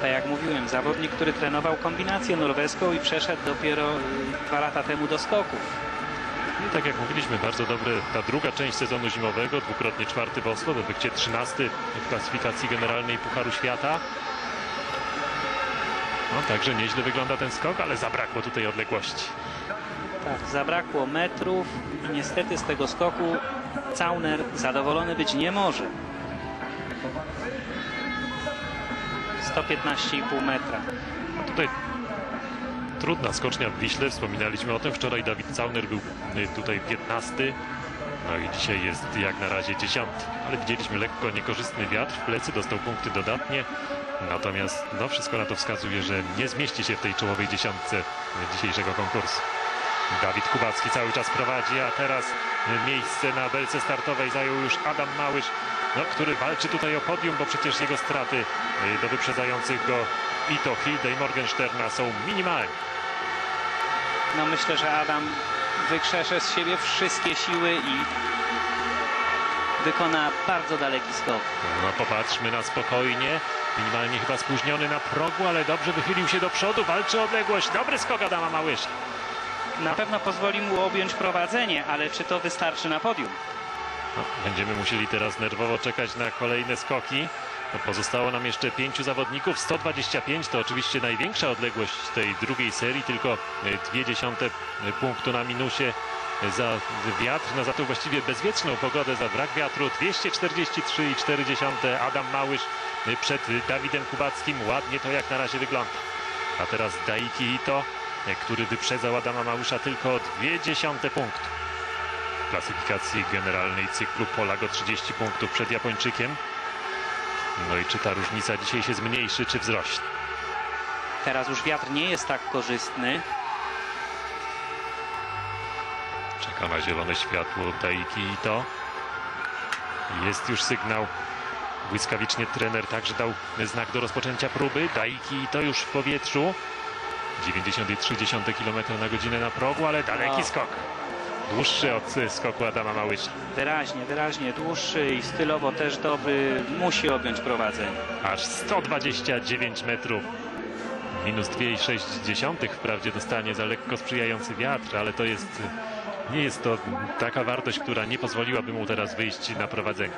Tak jak mówiłem, zawodnik, który trenował kombinację norweską i przeszedł dopiero y, dwa lata temu do skoków. I tak jak mówiliśmy, bardzo dobre ta druga część sezonu zimowego, dwukrotnie czwarty w Oslo, w efekcie 13 w klasyfikacji generalnej Pucharu Świata. No także nieźle wygląda ten skok, ale zabrakło tutaj odległości. Tak, zabrakło metrów i niestety z tego skoku Cauner zadowolony być nie może. 115,5 metra. Tutaj trudna skocznia w Wiśle, wspominaliśmy o tym. Wczoraj Dawid Cauner był y, tutaj 15, no i dzisiaj jest jak na razie 10. Ale widzieliśmy lekko niekorzystny wiatr w plecy, dostał punkty dodatnie. Natomiast no, wszystko na to wskazuje, że nie zmieści się w tej czołowej dziesiątce dzisiejszego konkursu. Dawid Kubacki cały czas prowadzi, a teraz miejsce na belce startowej zajął już Adam Małysz, no, który walczy tutaj o podium, bo przecież jego straty y, do wyprzedzających go Ito, Hilde i Morgensterna są minimalne. No myślę, że Adam wykrzesze z siebie wszystkie siły i wykona bardzo daleki skok. No popatrzmy na spokojnie, minimalnie chyba spóźniony na progu, ale dobrze wychylił się do przodu, walczy o odległość. Dobry skok Adama Małysza. Na pewno pozwoli mu objąć prowadzenie, ale czy to wystarczy na podium? Będziemy musieli teraz nerwowo czekać na kolejne skoki. No, pozostało nam jeszcze pięciu zawodników. 125 to oczywiście największa odległość tej drugiej serii, tylko e, dwie dziesiąte e, punktu na minusie e, za wiatr, no za tą właściwie bezwietrzną pogodę, za brak wiatru. 243,4 Adam Małysz przed Dawidem Kubackim. Ładnie to jak na razie wygląda. A teraz Daiki Ito, który wyprzedzał Adama Małysza tylko o dwie dziesiąte klasyfikacji generalnej cyklu Polago 30 punktów przed Japończykiem. No i czy ta różnica dzisiaj się zmniejszy, czy wzrośnie? Teraz już wiatr nie jest tak korzystny. Czeka na zielone światło Daiki i to. Jest już sygnał. Błyskawicznie trener także dał znak do rozpoczęcia próby. Daiki to już w powietrzu. 93 km na godzinę na progu, ale daleki Wow. skok. Dłuższy od skoku Adama Małysza. Wyraźnie, wyraźnie dłuższy i stylowo też dobry. Musi objąć prowadzenie. aż 129 metrów. Minus 2,6 wprawdzie dostanie za lekko sprzyjający wiatr, ale to jest nie jest to taka wartość, która nie pozwoliłaby mu teraz wyjść na prowadzenie.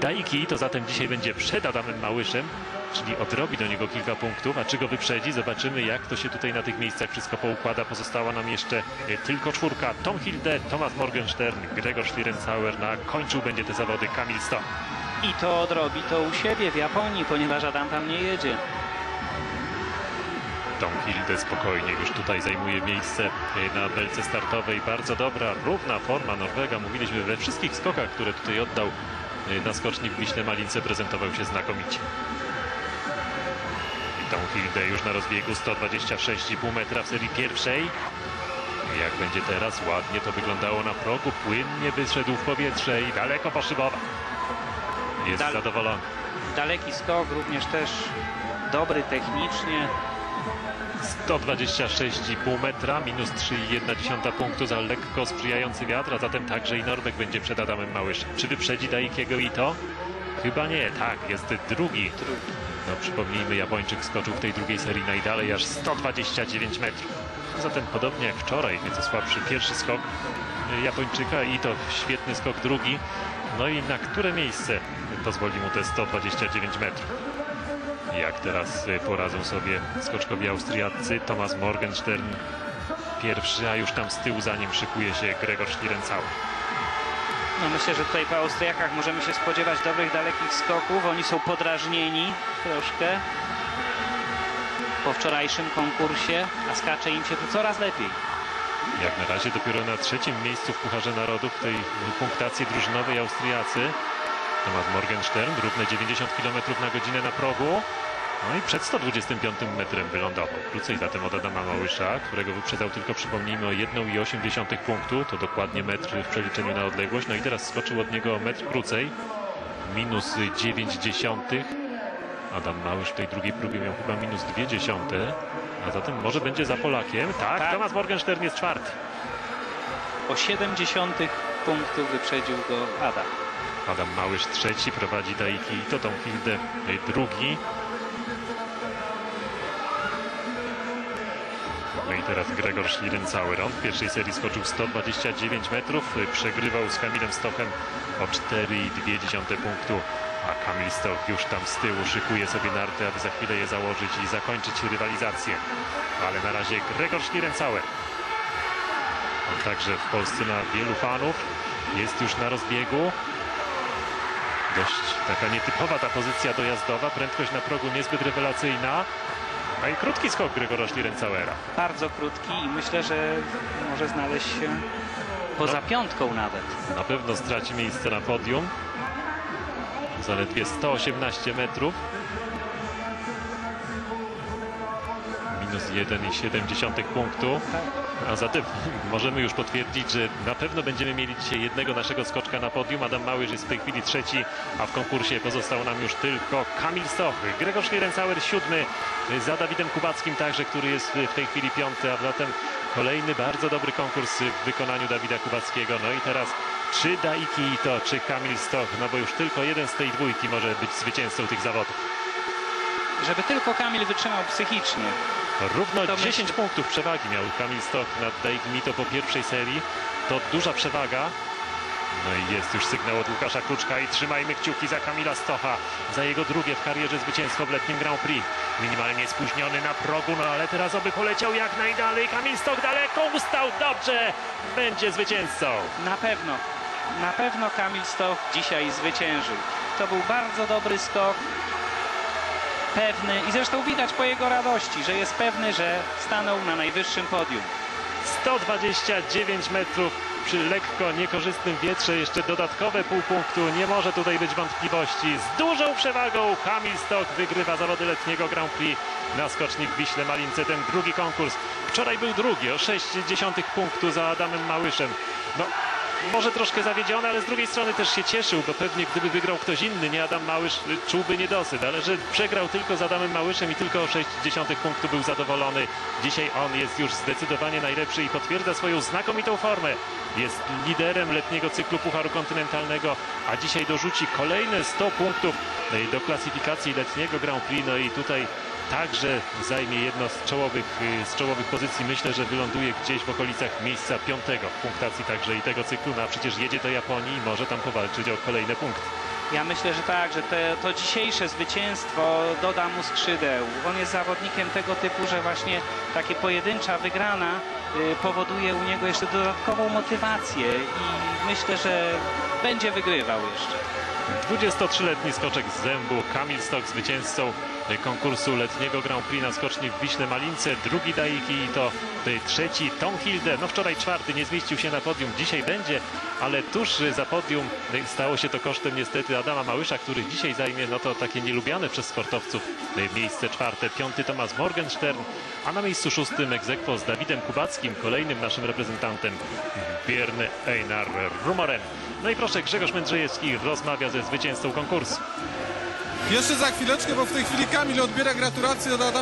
Daiki to zatem dzisiaj będzie przed Adamem Małyszem, czyli odrobi do niego kilka punktów, a czy go wyprzedzi, zobaczymy jak to się tutaj na tych miejscach wszystko poukłada. Pozostała nam jeszcze e, tylko czwórka. Tom Hilde, Thomas Morgenstern, Gregor Schlierenzauer, na końcu będzie te zawody Kamil Stoch. I to odrobi to u siebie w Japonii, ponieważ Adam tam nie jedzie. Tom Hilde spokojnie już tutaj zajmuje miejsce e, na belce startowej. Bardzo dobra, równa forma Norwega. Mówiliśmy we wszystkich skokach, które tutaj oddał e, na skoczni w Wiśle Malince prezentował się znakomicie. I Tom Hilde już na rozbiegu 126,5 metra w serii pierwszej. Jak będzie teraz? Ładnie to wyglądało na progu. Płynnie wyszedł w powietrze i daleko poszybował. Jest Dal- zadowolony. Daleki skok, również też dobry technicznie. 126,5 metra, minus 3,1 punktu za lekko sprzyjający wiatr, a zatem także i Norweg będzie przed Adamem Małyszem. Czy wyprzedzi Daikiego Ito? Chyba nie, tak, jest drugi. No przypomnijmy, Japończyk skoczył w tej drugiej serii najdalej aż 129 metrów. Zatem podobnie jak wczoraj, nieco słabszy pierwszy skok Japończyka i to świetny skok drugi. No i na które miejsce pozwoli mu te 129 metrów? Jak teraz y, poradzą sobie skoczkowi austriaccy Thomas Morgenstern pierwszy, a już tam z tyłu za nim szykuje się Gregor Schlierenzauer. No myślę, że tutaj po Austriakach możemy się spodziewać dobrych, dalekich skoków. Oni są podrażnieni troszkę po wczorajszym konkursie, a skacze im się tu coraz lepiej. Jak na razie dopiero na trzecim miejscu w Pucharze Narodów w tej punktacji drużynowej Austriacy. Tomasz Morgenstern, równe 90 km na godzinę na progu. No i przed 125 metrem wylądował. Krócej zatem od Adama Małysza, którego wyprzedzał tylko, przypomnijmy, o 1,8 punktu. To dokładnie metr w przeliczeniu na odległość. No i teraz skoczył od niego metr krócej. Minus 9 dziesiątych. Adam Małysz w tej drugiej próbie miał chyba minus 2 dziesiąte. A zatem może będzie za Polakiem. Tak, Tak. Tomasz Morgenstern jest czwarty. O 70 punktów wyprzedził go Adam. Adam Małysz trzeci, prowadzi Daiki i Totą Hildę e, drugi. No i teraz Gregor Schlieren cały rąd. W pierwszej serii skoczył 129 metrów. E, przegrywał z Kamilem Stochem o 4,2 punktu. A Kamil Stoch już tam z tyłu szykuje sobie narty, aby za chwilę je założyć i zakończyć rywalizację. Ale na razie Gregor Schlieren cały. On także w Polsce ma wielu fanów. Jest już na rozbiegu. Dość taka nietypowa ta pozycja dojazdowa. Prędkość na progu niezbyt rewelacyjna. A i krótki skok Gregora Schlierencauera. Bardzo krótki i myślę, że może znaleźć się poza piątką nawet. Na pewno straci miejsce na podium. Zaledwie 118 metrów. Minus 1,7 punktu. A zatem możemy już potwierdzić, że na pewno będziemy mieli dzisiaj jednego naszego skoczka na podium. Adam Małysz jest w tej chwili trzeci, a w konkursie pozostał nam już tylko Kamil Stoch. Gregor Schlierencauer siódmy za Dawidem Kubackim także, który jest w tej chwili piąty, a zatem kolejny bardzo dobry konkurs w wykonaniu Dawida Kubackiego. No i teraz czy Daiki to, czy Kamil Stoch, no bo już tylko jeden z tej dwójki może być zwycięzcą tych zawodów. Żeby tylko Kamil wytrzymał psychicznie. Równo To 10 myślę. punktów przewagi miał Kamil Stoch nad Daiki Mito po pierwszej serii. To duża przewaga. No i jest już sygnał od Łukasza Kluczka i trzymajmy kciuki za Kamila Stocha, za jego drugie w karierze zwycięstwo w letnim Grand Prix. Minimalnie spóźniony na progu, no ale teraz oby poleciał jak najdalej. Kamil Stoch daleko ustał, dobrze, będzie zwycięzcą. Na pewno, na pewno Kamil Stoch dzisiaj zwyciężył. To był bardzo dobry skok. Pewny i zresztą widać po jego radości, że jest pewny, że stanął na najwyższym podium. 129 metrów przy lekko niekorzystnym wietrze. Jeszcze dodatkowe pół punktu. Nie może tutaj być wątpliwości. Z dużą przewagą Kamil Stoch wygrywa zawody letniego Grand Prix na skoczni w Wiśle Malince. Ten drugi konkurs. Wczoraj był drugi o 0,6 punktu za Adamem Małyszem. No, może troszkę zawiedziony, ale z drugiej strony też się cieszył, bo pewnie gdyby wygrał ktoś inny, nie Adam Małysz, y, czułby niedosyt, ale że przegrał tylko z Adamem Małyszem i tylko o 0,6 punktu był zadowolony. Dzisiaj on jest już zdecydowanie najlepszy i potwierdza swoją znakomitą formę. Jest liderem letniego cyklu Pucharu Kontynentalnego, a dzisiaj dorzuci kolejne 100 punktów do klasyfikacji letniego Grand Prix. No i tutaj także zajmie jedno z czołowych, y, z czołowych pozycji. Myślę, że wyląduje gdzieś w okolicach miejsca piątego w punktacji także i tego cyklu. No a przecież jedzie do Japonii i może tam powalczyć o kolejne punkty. Ja myślę, że tak, że te, to dzisiejsze zwycięstwo doda mu skrzydeł. On jest zawodnikiem tego typu, że właśnie takie pojedyncza wygrana y, powoduje u niego jeszcze dodatkową motywację i myślę, że będzie wygrywał jeszcze. 23-letni skoczek z zębu, Kamil Stok zwycięzcą konkursu letniego Grand Prix na skoczni w Wiśle Malince. Drugi Daiki i to trzeci Tom Hilde. No wczoraj czwarty, nie zmieścił się na podium. Dzisiaj będzie, ale tuż za podium stało się to kosztem niestety Adama Małysza, który dzisiaj zajmie no to takie nielubiane przez sportowców miejsce czwarte. Piąty Tomasz Morgenstern, a na miejscu szóstym egzekwo z Dawidem Kubackim, kolejnym naszym reprezentantem Bierny Einar Rumoren. No i proszę, Grzegorz Mędrzejewski rozmawia ze zwycięzcą konkursu. Jeszcze za chwileczkę, bo w tej chwili Kamil odbiera gratulacje od Adama